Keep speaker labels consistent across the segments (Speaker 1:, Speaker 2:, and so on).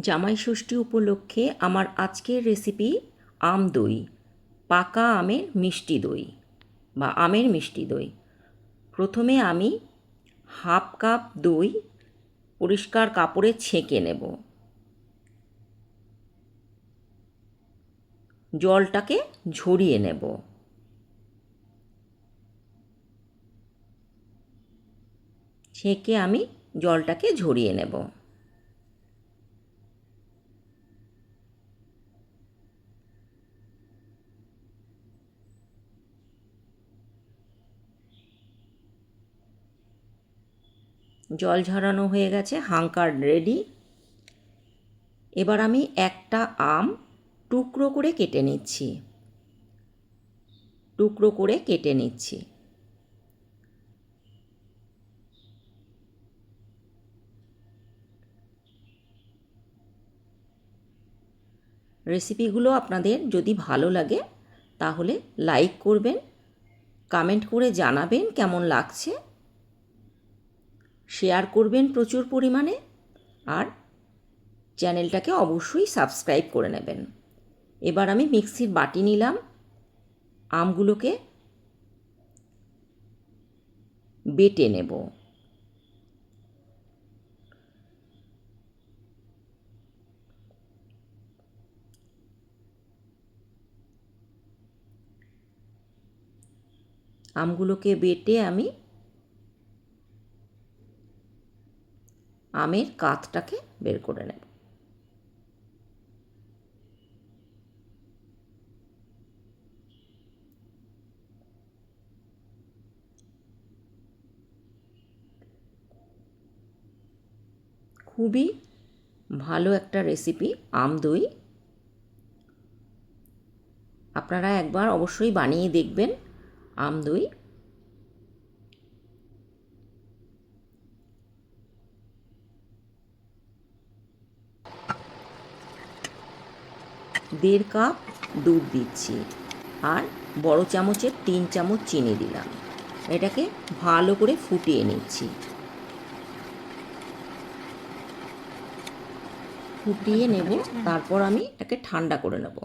Speaker 1: জামাই ষষ্ঠী উপলক্ষে আমার আজকের রেসিপি আম দই, পাকা আমের মিষ্টি দই বা আমের মিষ্টি দই। প্রথমে আমি হাফ কাপ দই পরিষ্কার কাপড়ে ছেঁকে নেব। জলটাকে ঝরিয়ে নেব। ছেঁকে আমি জলটাকে ঝরিয়ে নেব। জল ঝরানো হয়ে গেছে, হাঙ্কার রেডি। এবার আমি একটা আম টুকরো করে কেটে নিচ্ছি। টুকরো করে কেটে নিচ্ছি। রেসিপিগুলো আপনাদের যদি ভালো লাগে, তাহলে লাইক করবেন, কমেন্ট করে জানাবেন কেমন লাগছে। শেয়ার করবেন প্রচুর পরিমাণে আর চ্যানেলটাকে অবশ্যই সাবস্ক্রাইব করে নেবেন। এবার আমি মিক্সির বাটি নিলাম। আমগুলোকে বেটে নেব। আমগুলোকে বেটে আমি আমের কাতটাকে বের করে নেব। খুবই ভালো একটা রেসিপি আম দই। আপনারা একবার অবশ্যই বানিয়ে দেখবেন আম দই। দেড় কাপ দুধ দিচ্ছি। আর বড় চামচের তিন চামচ চিনি দিলাম। এটাকে ভালো করে ফুটিয়ে নিচ্ছি। ফুটিয়ে নেব, তারপর আমি এটাকে ঠান্ডা করে নেব।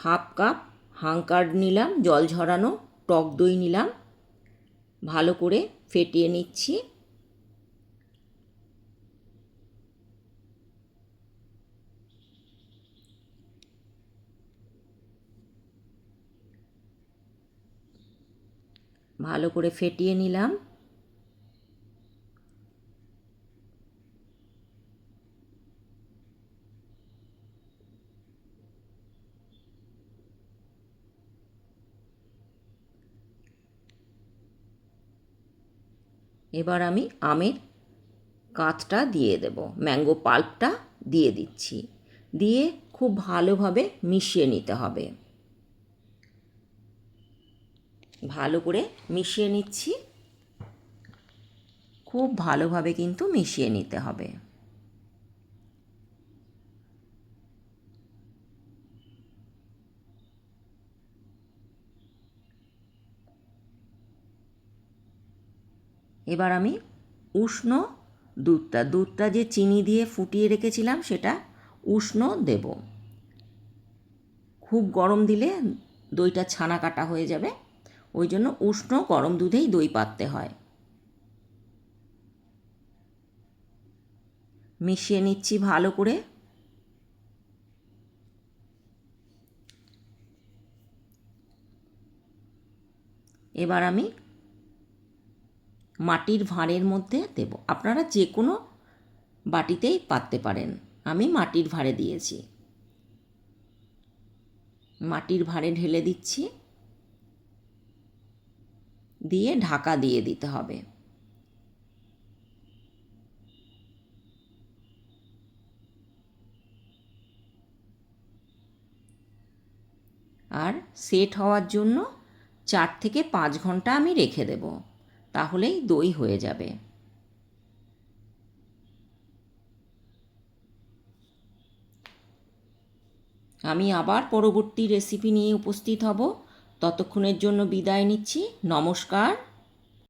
Speaker 1: হাফ কাপ হাঙ্কার নিলাম, জল ঝরানো টক দই নিলাম। ভালো করে ফেটিয়ে নিচ্ছি। ভালো করে ফেটিয়ে নিলাম। এবার আমি আমের কাঁচটা দিয়ে দেব। ম্যাঙ্গো পাল্পটা দিয়ে দিচ্ছি। দিয়ে খুব ভালোভাবে মিশিয়ে নিতে হবে। ভালো করে মিশিয়ে নিচ্ছি। খুব ভালোভাবে কিন্তু মিশিয়ে নিতে হবে। এবার আমি উষ্ণ দুধটা দুধটা যে চিনি দিয়ে ফুটিয়ে রেখেছিলাম সেটা উষ্ণ দেব। খুব গরম দিলে দইটা ছানা কাটা হয়ে যাবে। ওই জন্য উষ্ণ গরম দুধেই দই পাততে হয়। মিশিয়ে নিচ্ছি ভালো করে। এবার আমি মাটির ভাঁড়ের মধ্যে দেব। আপনারা যে কোনো বাটিতেই পাততে পারেন। আমি মাটির ভাঁড়ে দিয়েছি। মাটির ভাঁড়ে ঢেলে দিচ্ছি। দিয়ে ঢাকা দিয়ে দিতে হবে। আর সেট হওয়ার জন্য চার থেকে পাঁচ ঘণ্টা আমি রেখে দেব, তাহলেই দই হয়ে যাবে। আমি আবার পরবর্তী রেসিপি নিয়ে উপস্থিত হব। ততক্ষণের জন্য বিদায় নিচ্ছি। নমস্কার।